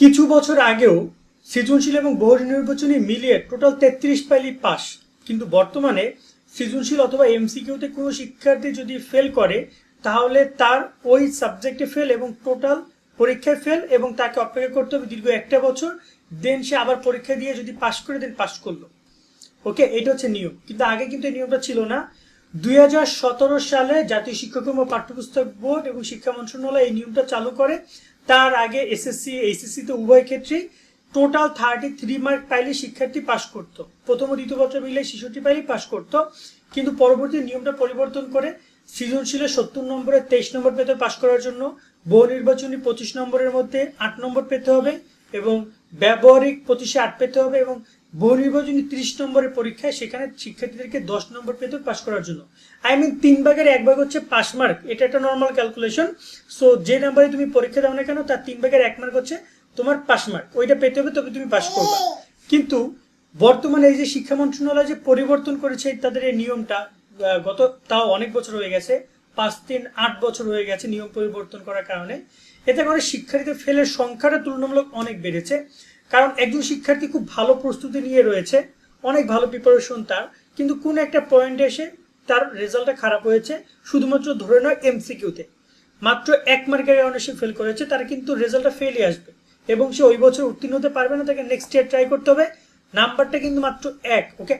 কিছু বছর আগেও সৃজনশীল এবং বহু নির্বাচনী মিলিয়ে টোটাল তেত্রিশ পাইলি পাস। কিন্তু বর্তমানে সৃজনশীল অথবা এমসিকিউতে কোনো শিক্ষার্থী যদি ফেল করে, তাহলে তার ওই সাবজেক্টে ফেল এবং টোটাল পরীক্ষায় ফেল এবং তাকে অপেক্ষা করতে হবে দীর্ঘ একটা বছর। দেন সে আবার পরীক্ষা দিয়ে যদি পাশ করে, দেন পাশ করল। ওকে, এটা হচ্ছে নিয়ম। কিন্তু আগে কিন্তু এই নিয়মটা ছিল না। দুই হাজার সতেরো সালে জাতীয় শিক্ষাক্রম ও পাঠ্যপুস্তক বোর্ড এবং শিক্ষা মন্ত্রণালয় এই নিয়মটা চালু করে। তার আগে এসএসসি এইচএসসি তো উভয় ক্ষেত্রেই টোটাল থার্টি থ্রি মার্ক পাইলে শিক্ষার্থী পাশ করত। প্রথম ও দ্বিতীয় বছর মিলে শিশুটি পাইলে পাশ করত। কিন্তু পরবর্তী নিয়মটা পরিবর্তন করে সৃজনশীলে সত্তর নম্বরে তেইশ নম্বর পেতে পাশ করার জন্য বহু নির্বাচনী পঁচিশ নম্বরের মধ্যে আট নম্বর পেতে হবে এবং ব্যবহারিক পঁচিশে আট পেতে হবে এবং বহু নির্বাচনী ত্রিশ নম্বরের পরীক্ষায়, সেখানে শিক্ষার্থীদেরকে দশ নম্বর পেতে পাশ করার জন্য। আই মিন তিন ভাগের এক ভাগ হচ্ছে পাস মার্ক এটা একটা নর্মাল ক্যালকুলেশন সো যে নাম্বারে তুমি পরীক্ষা দাও না কেন, তার তিন ভাগের এক মার্ক হচ্ছে তোমার পাস মার্ক ওইটা পেতে হবে, তবে তুমি পাস করবে। কিন্তু বর্তমানে এই যে শিক্ষা মন্ত্রণালয় যে পরিবর্তন করেছে তাদের এই নিয়মটা গত তাও অনেক বছর হয়ে গেছে। পাঁচ, তিন, আট বছর হয়ে গেছে নিয়ম পরিবর্তন করার কারণে। এতে করে শিক্ষার্থীদের ফেলের সংখ্যাটা তুলনামূলক অনেক বেড়েছে। কারণ একজন শিক্ষার্থী খুব ভালো প্রস্তুতি নিয়ে রয়েছে, অনেক ভালো প্রিপারেশন তার, কিন্তু কোন একটা পয়েন্টে এসে তার রেজাল্টটা খারাপ হয়েছে, শুধুমাত্র ধরে নয় এমসিকিউতে মাত্র এক মার্কের কারণে সে ফেল করেছে, তার কিন্তু রেজাল্টটা ফেলই আসবে। এবং সে ওই বছর উত্তীর্ণ হতে পারবে না, তাকে নেক্সট ইয়ার ট্রাই করতে হবে নাম্বারটা কিন্তু মাত্র এক ওকে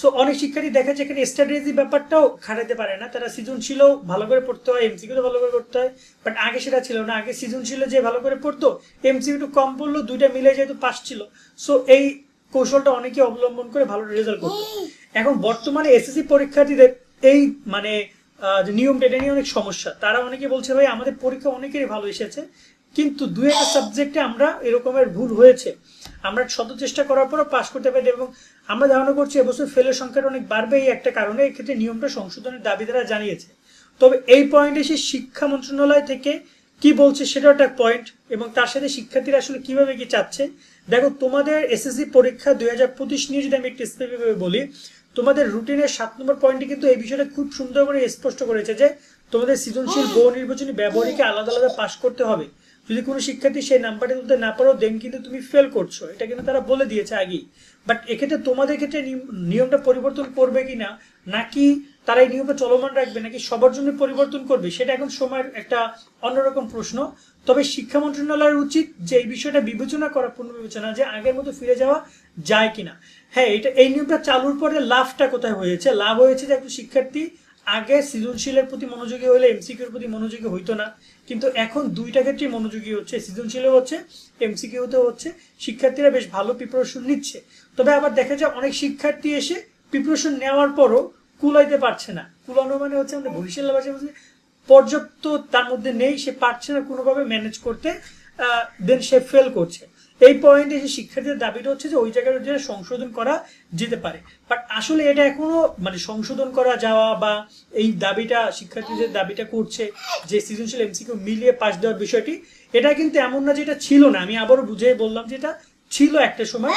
সো অনেক শিক্ষার্থী দেখা যায় এখানে স্ট্র্যাটেজি ব্যাপারটাও খাটাতে পারে না। তারা সৃজনশীলও ভালো করে পড়তে হয় এমসিকিউ ভালো করে পড়তে হয় বাট আগে সেটা ছিল না। আগে সৃজনশীল যে ভালো করে পড়তো এমসিকিউ একটু কম পড়ল, দুইটা মিলে যেহেতু পাস ছিল। সো এই কৌশলটা অনেকে অবলম্বন করে ভালো রেজাল্ট করতো। এখন বর্তমানে এসএসসি পরীক্ষার্থীদের এই মানে নিয়মটা, এটা নিয়ে অনেক সমস্যা। তারা অনেকে বলছে, ভাই, আমাদের পরীক্ষা অনেকেরই ভালো এসেছে, কিন্তু দু একটা সাবজেক্টে আমরা এরকমের ভুল হয়েছে। আমরা শত চেষ্টা করার পরও পাশ করতে পারি এবং আমরা ধারণা করছি এবছর ফেলের সংখ্যাটা অনেক বাড়বে এই একটা কারণে। এক্ষেত্রে নিয়মটা সংশোধনের দাবি তারা জানিয়েছে। তবে এই পয়েন্টে এসে শিক্ষা মন্ত্রণালয় থেকে কি বলছে সেটাও একটা পয়েন্ট এবং তার সাথে শিক্ষার্থীরা আসলে কীভাবে কি চাচ্ছে। দেখো তোমাদের এসএসসি পরীক্ষা দুই হাজার পঁচিশ নিয়ে যদি আমি একটু স্পেসিফিকভাবে বলি তোমাদের রুটিনের সাত নম্বর পয়েন্টে কিন্তু এই বিষয়টা খুব সুন্দর করে স্পষ্ট করেছে যে তোমাদের সৃজনশীল বহু নির্বাচনী ব্যবহারিকে আলাদা আলাদা পাশ করতে হবে। যদি কোনো শিক্ষার্থী সেই নাম্বারটা তুলতে না পারো দেন কিন্তু তুমি ফেল করছ। এটা কিন্তু তারা বলে দিয়েছে আগেই। বাট এক্ষেত্রে তোমাদের ক্ষেত্রে নিয়ম- নিয়মটা পরিবর্তন করবে কি না নাকি তারা এই নিয়মটা চলমান রাখবে, নাকি সবার জন্য পরিবর্তন করবে, সেটা এখন সময়ের একটা অন্যরকম প্রশ্ন। তবে শিক্ষা মন্ত্রণালয়ের উচিত যে এই বিষয়টা বিবেচনা করা, পুনর্বিবেচনা, যে আগের মতো ফিরে যাওয়া যায় কিনা। হ্যাঁ এটা, এই নিয়মটা চালুর পরে লাভটা কোথায় হয়েছে? লাভ হয়েছে যে একজন শিক্ষার্থী আগে সৃজনশীলের প্রতি মনোযোগী হলে এমসিকিউর প্রতি মনোযোগী হইতো না। কিন্তু এখন দুইটা ক্ষেত্রেই মনোযোগী হচ্ছে। সৃজনশীলও হচ্ছে এমসিকিউতেও হচ্ছে। শিক্ষার্থীরা বেশ ভালো প্রিপারেশন নিচ্ছে। তবে আবার দেখা যায় অনেক শিক্ষার্থী এসে প্রিপারেশন নেওয়ার পরও কুলাইতে পারছে না। কুলানো মানে হচ্ছে আমাদের ভবিষ্যৎ ভাষায় বলছে পর্যাপ্ত তার মধ্যে নেই, সে পারছে না কোনোভাবে ম্যানেজ করতে দেন সে ফেল করছে। এই পয়েন্টে এসে শিক্ষার্থীদের দাবিটা হচ্ছে যে ওই জায়গায় সংশোধন করা যেতে পারে। বাট আসলে এটা এখনও মানে সংশোধন করা যাওয়া বা এই দাবিটা শিক্ষার্থীদের দাবিটা করছে যে সৃজনশীল এমসিকিউ মিলিয়ে পাশ দেওয়ার বিষয়টি, এটা কিন্তু এমন না যেটা ছিল না। আমি আবারও বুঝিয়ে বললাম যে এটা ছিল একটা সময়।